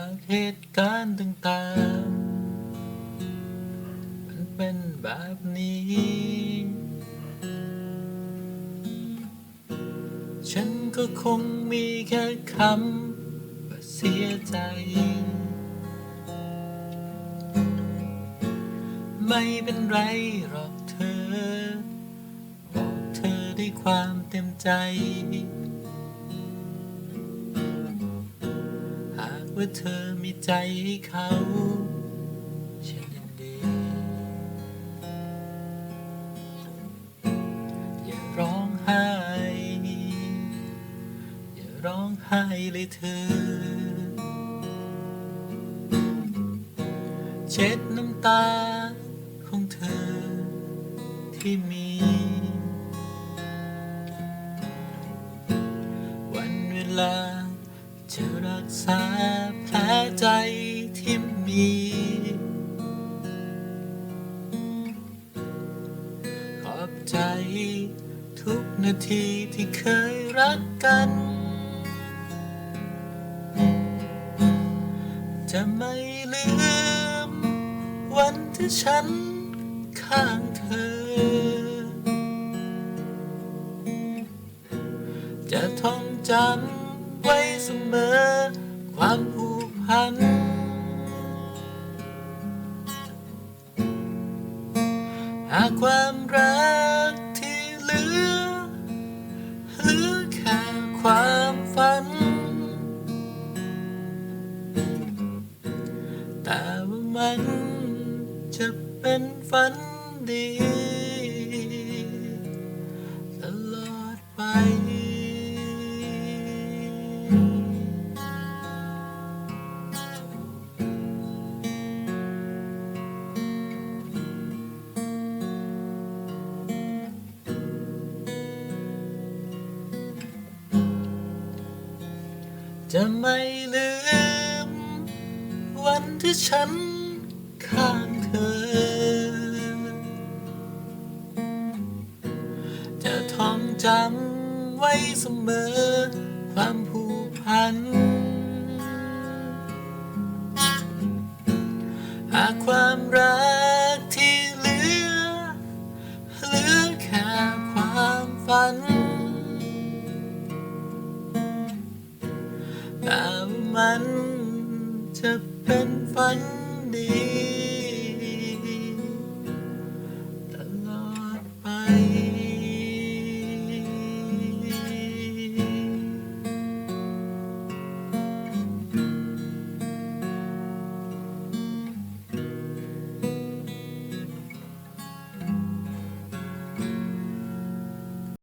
ากเหตุการณ์ต่างๆ มันเป็นแบบนี้ ฉันก็คงมีแค่คำว่าเสียใจ ไม่เป็นไรหรอกเธอ บอกเธอด้วยความเต็มใจ ว่าเธอมีใจให้เขาฉันยินดีอย่าร้องไห้ อย่าร้องไห้เลยเธอ เช็ดน้ำตาของเธอที่มี วันเวลา จะรักษาแผลใจที่มี ขอบใจทุกนาทีที่เคยรักกัน จะไม่ลืม วันที่ฉันข้างเธอ จะท่องจำ เสมอความผูกพัน หากความรักที่เหลือเหลือแค่ความฝัน แต่ว่ามันจะเป็นฝันดี จะไม่ลืม วันที่ฉันข้างเธอ จะท่องจำไว้เสมอ ความผูกพัน หากความรัก มันจะเป็นฝันดี ตลอดไป